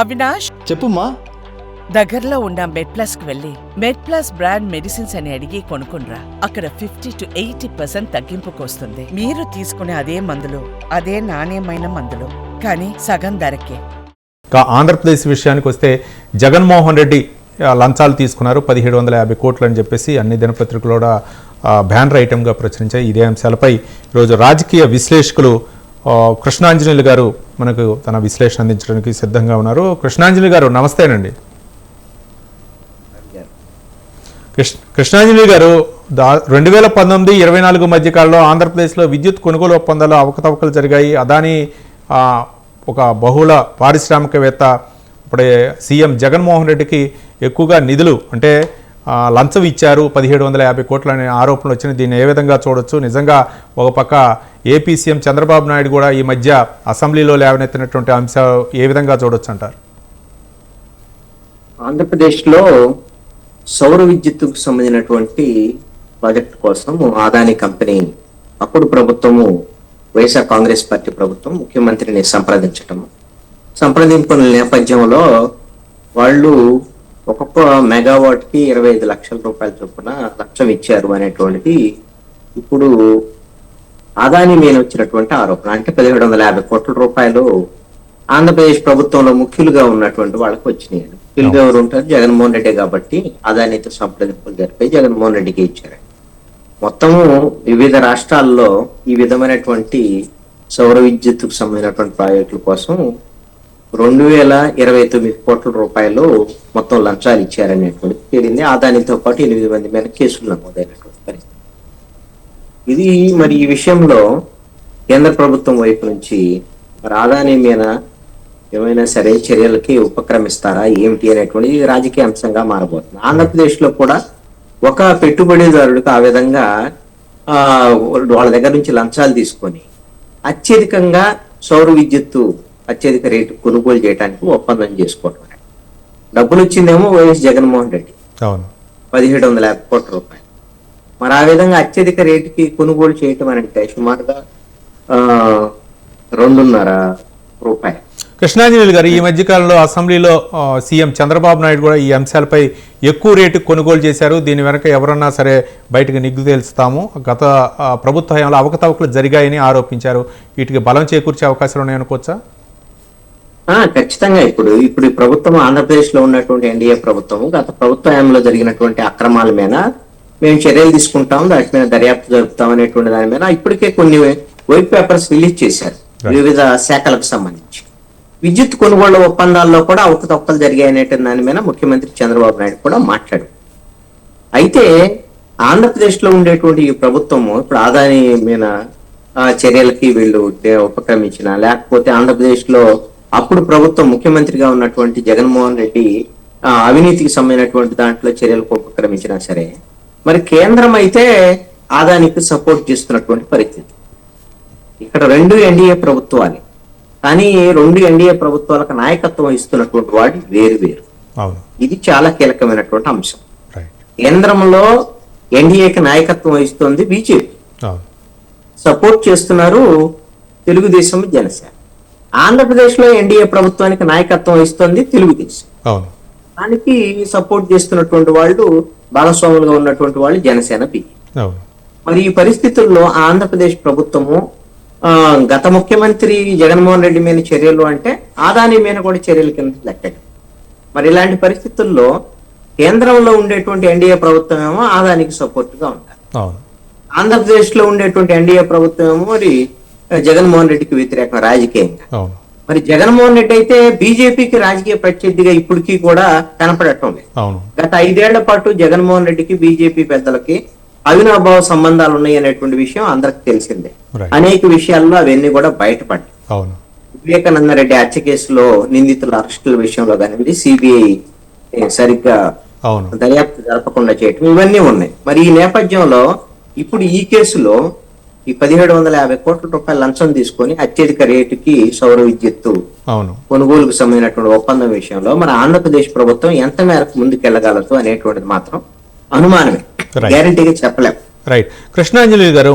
అవినాష్? చెప్పుమా దగ్గరలో ఉన్న మెడ్ ప్లస్కు వెళ్ళి మెడ్ ప్లస్ బ్రాండ్ మెడిసిన్స్ అని అడిగి కొనుక్కునరా అక్కడ ఫిఫ్టీ టు ఎయిటీ పర్సెంట్ తగ్గింపుకు వస్తుంది మీరు తీసుకునే అదే మందులు అదే నాణ్యమైన మందులు. కానీ సగం ధరకే. ఇక ఆంధ్రప్రదేశ్ విషయానికి వస్తే జగన్మోహన్ రెడ్డి లంచాలు తీసుకున్నారు. పదిహేడు వందల యాభై కోట్లు అని చెప్పేసి అన్ని దినపత్రికలు కూడా బ్యానర్ ఐటెంగా ప్రచురించాయి. ఇదే అంశాలపై ఈరోజు రాజకీయ విశ్లేషకులు కృష్ణాంజనేయులు గారు మనకు తన విశ్లేషణ అందించడానికి సిద్ధంగా ఉన్నారు. కృష్ణాంజనేయులు గారు నమస్తేనండి. కృష్ణ కృష్ణాంజలి గారు దా రెండు వేల పంతొమ్మిది ఇరవై నాలుగు మధ్య కాలంలో ఆంధ్రప్రదేశ్లో విద్యుత్ కొనుగోలు ఒప్పందాలు అవకతవకలు జరిగాయి. అదాని ఒక బహుళ పారిశ్రామికవేత్త ఇప్పుడే సీఎం జగన్మోహన్ రెడ్డికి ఎక్కువగా నిధులు అంటే లంచం ఇచ్చారు. పదిహేడు వందల యాభై కోట్లు అనే ఆరోపణలు వచ్చినాయి. దీన్ని ఏ విధంగా చూడొచ్చు? నిజంగా ఒక పక్క ఏపీ సీఎం చంద్రబాబు నాయుడు కూడా ఈ మధ్య అసెంబ్లీలో లేవనెత్తినటువంటి అంశాలు ఏ విధంగా చూడొచ్చు అంటారు? ఆంధ్రప్రదేశ్లో సౌర విద్యుత్తుకు సంబంధించినటువంటి ప్రాజెక్ట్ కోసం ఆదాని కంపెనీ అప్పుడు ప్రభుత్వము వైఎస్ఆర్ కాంగ్రెస్ పార్టీ ప్రభుత్వం ముఖ్యమంత్రిని సంప్రదించటం సంప్రదింపుల నేపథ్యంలో వాళ్ళు ఒక్కొక్క మెగావాట్కి ఇరవై ఐదు లక్షల రూపాయల చొప్పున లక్ష్యం ఇచ్చారు అనేటువంటిది ఇప్పుడు అదాని మీద వచ్చినటువంటి ఆరోపణ అంటే పదిహేడు వందల యాభై కోట్ల రూపాయలు ఆంధ్రప్రదేశ్ ప్రభుత్వంలో ముఖ్యులుగా ఉన్నటువంటి వాళ్ళకి వచ్చినాయి. ముఖ్యులుగా ఎవరు ఉంటారు? జగన్మోహన్ రెడ్డి కాబట్టి అదానితో సంప్రదింపులు జరిపి జగన్మోహన్ రెడ్డికి ఇచ్చారు. మొత్తము వివిధ రాష్ట్రాల్లో ఈ విధమైనటువంటి సౌర విద్యుత్కు సంబంధించినటువంటి ప్రాజెక్టుల కోసం రెండు వేల ఇరవై తొమ్మిది కోట్ల రూపాయలు మొత్తం లంచాలు ఇచ్చారనేటువంటి తేలింది. ఆదానితో పాటు ఎనిమిది మంది మీద కేసులు నమోదైనటువంటి పరిస్థితి. ఇది మరి ఈ విషయంలో కేంద్ర ప్రభుత్వం వైపు నుంచి మరి ఆదాని మీద ఏమైనా సరే చర్యలకి ఉపక్రమిస్తారా ఏమిటి అనేటువంటి రాజకీయ అంశంగా మారబోతుంది. ఆంధ్రప్రదేశ్లో కూడా ఒక పెట్టుబడిదారుడికి ఆ విధంగా ఆ వాళ్ళ దగ్గర నుంచి లంచాలు తీసుకొని అత్యధికంగా సౌర విద్యుత్తు అత్యధిక రేటు కొనుగోలు చేయడానికి ఒప్పందం చేసుకోవడం డబ్బులు వచ్చిందేమో వైఎస్ జగన్మోహన్ రెడ్డి. అవును. పదిహేడు వందల యాభై కోట్ల రూపాయలు. మరి ఆ విధంగా అత్యధిక రేటుకి కొనుగోలు చేయటం అని అంటే సుమారుగా రెండున్నర రూపాయలు. కృష్ణాంజలి గారు ఈ మధ్యకాలంలో అసెంబ్లీలో సీఎం చంద్రబాబు నాయుడు కూడా ఈ అంశాలపై ఎక్కువ రేటు కొనుగోలు చేశారు. దీని వెనక ఎవరన్నా సరే బయటకు నిగ్గు తెలుస్తాము. గత ప్రభుత్వ హయాంలో అవకతవకలు జరిగాయని ఆరోపించారు. వీటికి బలం చేకూర్చే అవకాశాలు ఉన్నాయనుకోవచ్చా? ఖచ్చితంగా ఇప్పుడు ఇప్పుడు ఈ ప్రభుత్వం ఆంధ్రప్రదేశ్లో ఉన్నటువంటి ఎన్డీఏ ప్రభుత్వం గత ప్రభుత్వ హయాంలో జరిగినటువంటి అక్రమాల మీద మేము చర్యలు తీసుకుంటాం దాని మీద దర్యాప్తు జరుపుతాం అనేటువంటి దాని మీద ఇప్పటికే కొన్ని వైట్ పేపర్స్ రిలీజ్ చేశారు వివిధ శాఖలకు సంబంధించి. విద్యుత్ కొనుగోళ్ళ ఒప్పందాల్లో కూడా అవకతవకలు జరిగాయి అనేటువంటి దాని మీద ముఖ్యమంత్రి చంద్రబాబు నాయుడు కూడా మాట్లాడు అయితే ఆంధ్రప్రదేశ్లో ఉండేటువంటి ఈ ప్రభుత్వము ఇప్పుడు ఆదాని మీద ఆ, చర్యలకి వీళ్ళు ఉపక్రమించిన లేకపోతే ఆంధ్రప్రదేశ్లో అప్పుడు ప్రభుత్వం ముఖ్యమంత్రిగా ఉన్నటువంటి జగన్మోహన్ రెడ్డి అవినీతికి సంబంధించినటువంటి దాంట్లో చర్యలకు ఉపక్రమించినా సరే మరి కేంద్రం అయితే ఆదానికి సపోర్ట్ చేస్తున్నటువంటి పరిస్థితి. ఇక్కడ రెండు ఎన్డీఏ ప్రభుత్వాలే. కానీ రెండు ఎన్డీఏ ప్రభుత్వాలకు నాయకత్వం ఇస్తున్నటువంటి వాడు వేరు వేరు. ఇది చాలా కీలకమైనటువంటి అంశం. కేంద్రంలో ఎన్డీఏకి నాయకత్వం వహిస్తుంది బీజేపీ. సపోర్ట్ చేస్తున్నారు తెలుగుదేశం జనసేన. ఆంధ్రప్రదేశ్లో ఎన్డీఏ ప్రభుత్వానికి నాయకత్వం వహిస్తుంది తెలుగుదేశం. దానికి సపోర్ట్ చేస్తున్నటువంటి వాళ్ళు భాగస్వాములుగా ఉన్నటువంటి వాళ్ళు జనసేన మరి ఈ పరిస్థితుల్లో ఆంధ్రప్రదేశ్ ప్రభుత్వము గత ముఖ్యమంత్రి జగన్మోహన్ రెడ్డి మీద చర్యలు అంటే ఆదాని మీద కూడా చర్యల కింద లెక్కడు మరి ఇలాంటి పరిస్థితుల్లో కేంద్రంలో ఉండేటువంటి ఎన్డీఏ ప్రభుత్వం ఏమో ఆదానికి సపోర్ట్గా ఉంటారు ఆంధ్రప్రదేశ్లో ఉండేటువంటి ఎన్డీఏ ప్రభుత్వం ఏమో మరి జగన్మోహన్ రెడ్డికి వ్యతిరేకం రాజకీయంగా. మరి జగన్మోహన్ రెడ్డి అయితే బీజేపీకి రాజకీయ ప్రత్యర్థిగా ఇప్పటికీ కూడా కనపడటం లేదు. గత ఐదేళ్ళ పాటు జగన్మోహన్ రెడ్డికి బీజేపీ పెద్దలకి అవినాభావ సంబంధాలు ఉన్నాయి అనేటువంటి విషయం అందరికి తెలిసిందే. అనేక విషయాల్లో అవన్నీ కూడా బయటపడ్డాయి. వివేకానంద రెడ్డి హత్య కేసులో నిందితుల అరెస్టుల విషయంలో కానివ్వండి సిబిఐ సరిగ్గా దర్యాప్తు జరపకుండా చేయటం ఇవన్నీ ఉన్నాయి. మరి ఈ నేపథ్యంలో ఇప్పుడు ఈ కేసులో ఈ పదిహేడు వందల యాభై కోట్ల రూపాయల లంచం తీసుకొని అత్యధిక రేటుకి సౌర విద్యుత్తు కొనుగోలుకు సంబంధించినటువంటి ఒప్పందం విషయంలో మన ఆంధ్రప్రదేశ్ ప్రభుత్వం ఎంత మేరకు ముందుకెళ్ళగలదు అనేటువంటిది మాత్రం అనుమానమే. గ్యారంటీగా చెప్పలేం. రైట్ కృష్ణాంజలి గారు